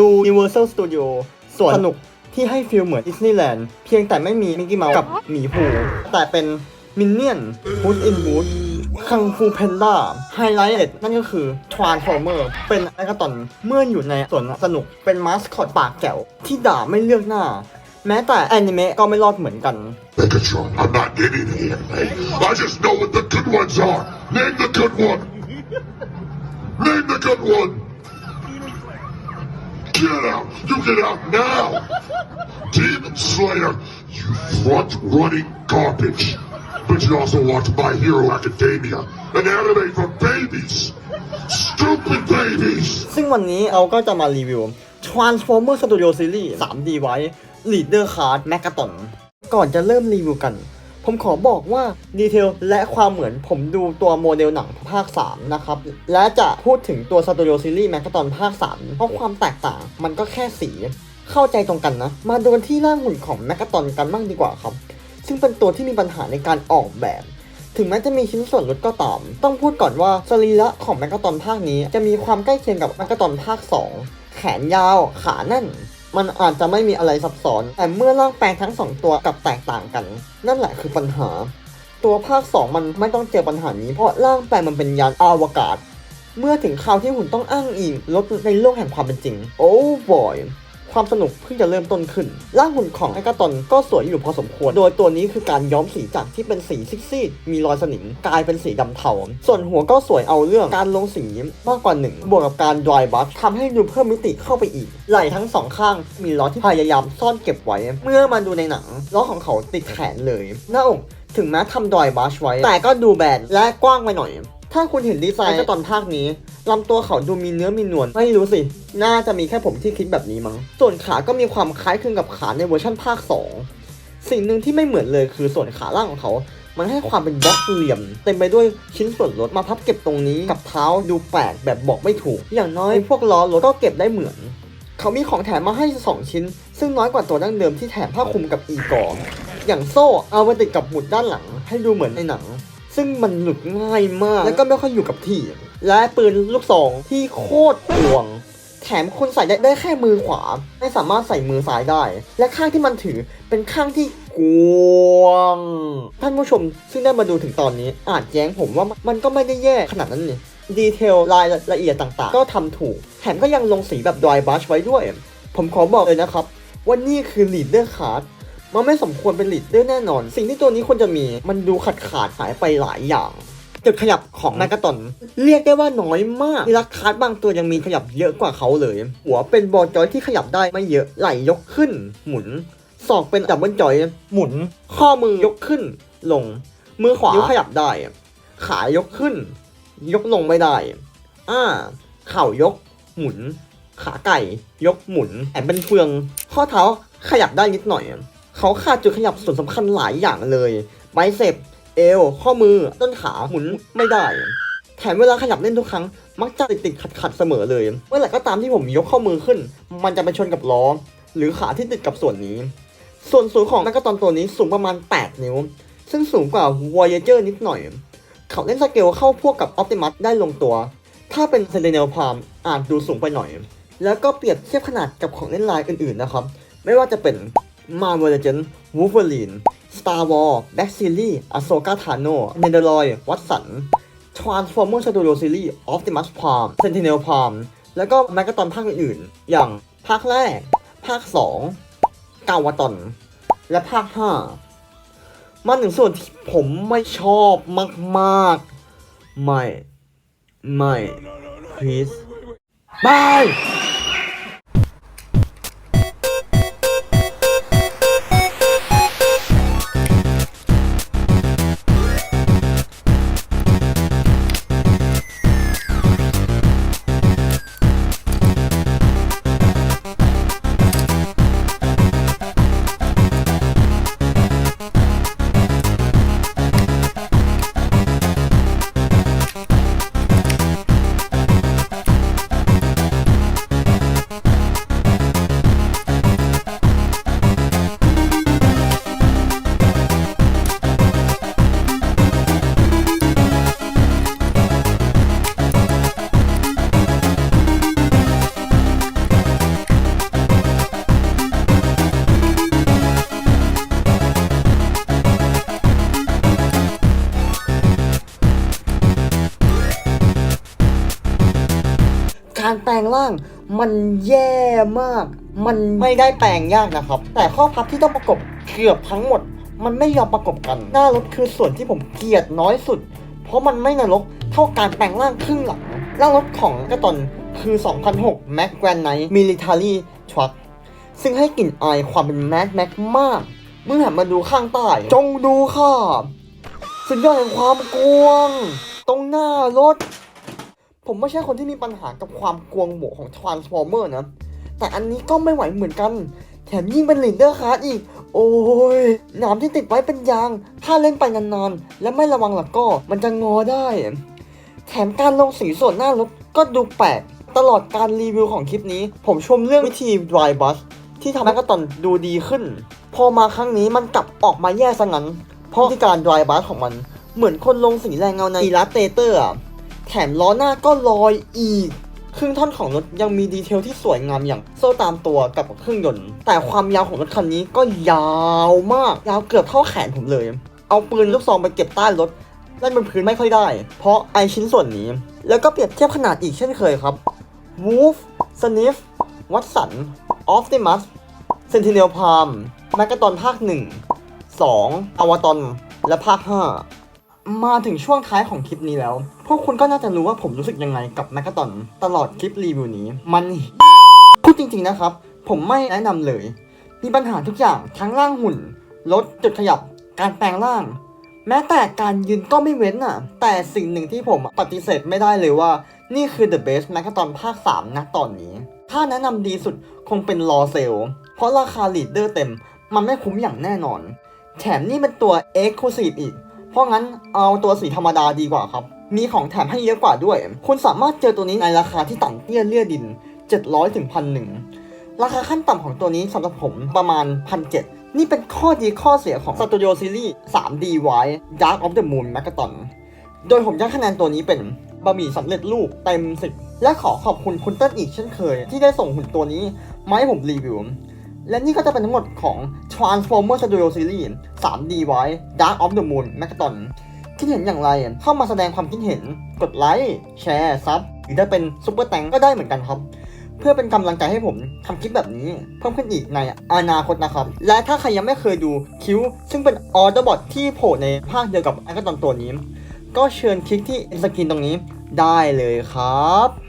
Universal Studio ส่วนสนุกที่ให้ฟีลเหมือนดิสนีย์แลนด์เพียงแต่ไม่มีมิกกี้เมาส์กับหมีภูแต่เป็นมินเนี่ยน o ูดอิน o ูดคังฟูเพนด้าไฮไลท์เด็ดนั่นก็คือ Transformer เป็นแอคตอนเมื่ออยู่ในสวนสนุกเป็นมาสคอตปากแจ๋วที่ด่าไม่เลือกหน้า แม้แต่แอนิเมะก็ไม่รอดเหมือนกัน Megatron, I'm not getting any anime. I just know what the good ones are. Name the good one. Name the good one. Get out. You get out now. Demon Slayer, you front-running garbage. But you also watched My Hero Academia, an anime for babies. Stupid babies. ซึ่งวันนี้เราก็จะมารีวิว Transformer Studio Series 3D ไว้ Leader Card Megaton ก่อนจะเริ่มรีวิวกัน ผมขอบอกว่าดีเทลและความเหมือนผมดูตัวโมเดลหนังภาค 3 นะครับ และจะพูดถึงตัว Studio Series Megaton ภาค 3 เพราะความแตกต่างมันก็แค่สี เข้าใจตรงกันนะ มาดูกันที่ร่างหุ่นของ Megaton กันบ้างดีกว่าครับ ซึ่งเป็นตัวที่มีปัญหาในการออกแบบถึงแม้จะมีชิ้นส่วนลดก็ตาม ต้องพูดก่อนว่าสรีระของแมกกาตอนภาคนี้ จะมีความใกล้เคียงกับแมกกาตอนภาค 2 แขนยาว ขาแน่น มันอาจจะไม่มีอะไรซับซ้อน แต่เมื่อร่างแปลงทั้งสองตัวกับแตกต่างกัน นั่นแหละคือปัญหา ตัวภาค 2 มันไม่ต้องเจอปัญหานี้ เพราะร่างแปลงมันเป็นยานอวกาศ เมื่อถึงคราวที่หุ่นต้องอ้างอิงลบในโลกแห่งความเป็นจริง โอ้บอย ความสนุกเพิ่งจะเริ่มต้นขึ้น ร่างหุ่นของแอคาตอนก็สวยอยู่พอสมควร โดยตัวนี้คือการย้อมสีจากที่เป็นสีซิกซีดมีรอยสนิมกลายเป็นสีดำเทา ส่วนหัวก็สวยเอาเรื่องการลงสีมากกว่าหนึ่งบวกกับการ dry brush ทำให้ดูเพิ่มมิติเข้าไปอีก ไหล่ทั้งสองข้างมีล้อที่พยายามซ่อนเก็บไว้ เมื่อมาดูในหนังล้อของเขาติดแขนเลย หน้าอกถึงแม้ทำ dry brush ไว้ แต่ก็ดูแบนและกว้างไปหน่อย ถ้าคุณเห็นดีไซน์ตอนภาคนี้ลำตัวเขาดูมีเนื้อมีนวลไม่รู้สิ น่าจะมีแค่ผมที่คิดแบบนี้มั้ง ส่วนขาก็มีความคล้ายคลึงกับขาในเวอร์ชันภาค 2 สิ่งหนึ่งที่ไม่เหมือนเลยคือส่วนขาล่างของเขา มันให้ความเป็นบล็อกเหลี่ยม เต็มไปด้วยชิ้นส่วนรถมาพับเก็บตรงนี้กับเท้าดูแปลกแบบบอกไม่ถูก อย่างน้อยพวกล้อรถก็เก็บได้เหมือน เขามีของแถมมาให้ 2 ชิ้น ซึ่งน้อยกว่าตัวดั้งเดิมที่แถมผ้าคลุมกับอีกอร์อย่างโซ่เอาไปติดกับหมุดด้านหลัง ให้ดูเหมือนในหนัง ซึ่งมันหลุดง่ายมาก แล้วก็ไม่ค่อยอยู่กับที่ และปืนลูกซองที่โคตรกวง แถมคนใส่ได้ได้แค่มือขวา ไม่สามารถใส่มือซ้ายได้ และข้างที่มันถือเป็นข้างที่กวง ท่านผู้ชมซึ่งได้มาดูถึงตอนนี้ อาจแย้งผมว่ามันก็ไม่ได้แย่ขนาดนั้นนี่ดีเทลรายละเอียดต่างๆ ก็ทำถูก แถมก็ยังลงสีแบบ dry brush ไว้ด้วย ผมขอบอกเลยนะครับว่านี่คือ leader card มันไม่สมควรเป็นลีดเดอร์แน่นอน สิ่งที่ตัวนี้ควรจะมีมันดูขาดขาดหายไปหลายอย่างจุดขยับของแมกกาตอน เรียกได้ว่าน้อยมากลักคาร์ดบางตัวยังมีขยับเยอะกว่าเขาเลย หัวเป็นบอลจอยที่ขยับได้ไม่เยอะไหลยกขึ้น หมุนศอกเป็นดับเบิลจอยหมุน ข้อมือยกขึ้น ลง มือขวาขยับได้ ขายกขึ้น ยกลงไม่ได้ อ่า เข่ายก หมุน ขาไก่ ยกหมุนแอนเป็นเฟือง ข้อเท้าขยับได้นิดหน่อย เขาขาดจุดขยับส่วนสำคัญหลายอย่างเลยไบเซปเอว ข้อมือ ต้นขาหมุนไม่ได้ แถมเวลาขยับเล่นทุกครั้ง มักจะติดติดขัดขัดๆเสมอเลย เมื่อไหร่ก็ตามที่ผมยกข้อมือขึ้น มันจะไปชนกับล้อ หรือขาที่ติดกับส่วนนี้ ส่วนสูงของแมกกตอนตัวนี้สูงประมาณ 8 นิ้ว ซึ่งสูงกว่า Voyager นิดหน่อย เขาเล่นสเกลเข้าพวกกับ Optimus ได้ลงตัว ถ้าเป็น Sentinel Prime อาจดูสูงไปหน่อย แล้วก็เปรียบเทียบขนาดกับของเล่นลายอื่นๆนะครับ ไม่ว่าจะเป็น Marvel Legends Wolverine Star Wars Black Series Ahsoka Tano Mandalorian Watson Transformer Studio Series Optimus Prime Sentinel Prime แล้วก็แมกกาตอนภาคอื่นๆ อย่างภาคแรก ภาค 2 กาวาตอน และภาค 5มาถึงส่วนที่ผมไม่ชอบมากๆ ไม่ ไม่ please บาย การแปลงร่างมันแย่มาก มันไม่ได้แปลงยากนะครับ แต่ข้อพับที่ต้องประกบเกือบทั้งหมด มันไม่ยอมประกบกัน หน้ารถคือส่วนที่ผมเกลียดน้อยสุด เพราะมันไม่นรกเท่าการแปลงร่างครึ่งหลังร่างรถของกระตอนคือ 2006 Mac Grand Night Military Truck ซึ่งให้กลิ่นอายความเป็นแม d แม็กมาก เมื่อหันมาดูข้างใต้ จงดูค่ะ สุดยอดแห่งความกวง ตรงหน้ารถ ผมไม่ใช่คนที่มีปัญหากับความกวงหมูของ Transformer นะ แต่อันนี้ก็ไม่ไหวเหมือนกัน แถมยิ่งเป็นลินเดอร์คาร์ดอีก โอ้ยหนามที่ติดไว้เป็นยาง ถ้าเล่นไปนานๆ และไม่ระวังหลักก็มันจะงอได้ แถมการลงสีส่วนหน้ารถก็ดูแปลก ตลอดการรีวิวของคลิปนี้ ผมชมเรื่องวิธี dry bus ที่ทำให้กระตอนดูดีขึ้น พอมาครั้งนี้มันกลับออกมาแย่ซะงั้น เพราะที่การ dry bus ของมัน เหมือนคนลงสีแรงเงาใน Illustrator อะ แถมล้อหน้าก็ลอยอีกครึ่งท่อนของรถยังมีดีเทลที่สวยงามอย่างโซ่ตามตัวกับเครื่องยนต์ แต่ความยาวของรถคันนี้ก็ยาวมาก ยาวเกือบเท่าแขนผมเลย เอาปืนลูกซองไปเก็บใต้รถเล่นบนพื้นไม่ค่อยได้ เพราะไอชิ้นส่วนนี้ แล้วก็เปรียบเทียบขนาดอีกเช่นเคยครับ Wolf Sniff Watson Optimus Sentinel Palm แมกกาตอนภาค 1 2อวตอนและภาค 5 มาถึงช่วงท้ายของคลิปนี้แล้ว พวกคุณก็น่าจะรู้ว่าผมรู้สึกยังไงกับแมกกาตอนตลอดคลิปรีวิวนี้ มันพูดจริงๆนะครับ ผมไม่แนะนำเลย มีปัญหาทุกอย่างทั้งร่างหุ่นรถจุดขยับการแปลงร่าง แม้แต่การยืนก็ไม่เว้นอะ แต่สิ่งหนึ่งที่ผมปฏิเสธไม่ได้เลยว่า นี่คือ The Best แมกกาตอนภาค 3 นะตอนนี้ ถ้าแนะนำดีสุดคงเป็นรอเซลเพราะราคาลีดเดอร์เต็ม มันไม่คุ้มอย่างแน่นอน แถมนี่เป็นตัว Exclusive อีก เพราะงั้นเอาตัวสีธรรมดาดีกว่าครับ มีของแถมให้เยอะกว่าด้วย คุณสามารถเจอตัวนี้ในราคาที่ต่ำเตี้ยเลี่ยดิน 700ถึงพันหนึ่งราคาขั้นต่ำของตัวนี้สำหรับผมประมาณ1,700นี่เป็นข้อดีข้อเสียของ Studio Series 3D y Dark of the Moon m a g a t o n โดยผมจะคะแนนตัวนี้เป็นบะหมี่สำเร็จรูปเต็ม 10 และขอขอบคุณคุณเติ้ลอีกเช่นเคย ที่ได้ส่งหุ่นตัวนี้มาให้ผมรีวิว และนี่ก็จะเป็นทั้งหมดของ Transformer Studio Series 3D y Dark of the Moon m a g a t o n คิดเห็นอย่างไร เข้ามาแสดงความคิดเห็น กดไลค์ แชร์ซับ หรือจะเป็นซุปเปอร์แตงก็ได้เหมือนกันครับ เพื่อเป็นกำลังใจให้ผมทำคลิปแบบนี้ เพิ่มขึ้นอีกในอนาคตนะครับ และถ้าใครยังไม่เคยดูคิวซึ่งเป็นออเดอร์บอทที่โผล่ในภาคเดียวกับไอ้กระตอนตัวนี้ ก็เชิญคลิกที่สกินตรงนี้ได้เลยครับ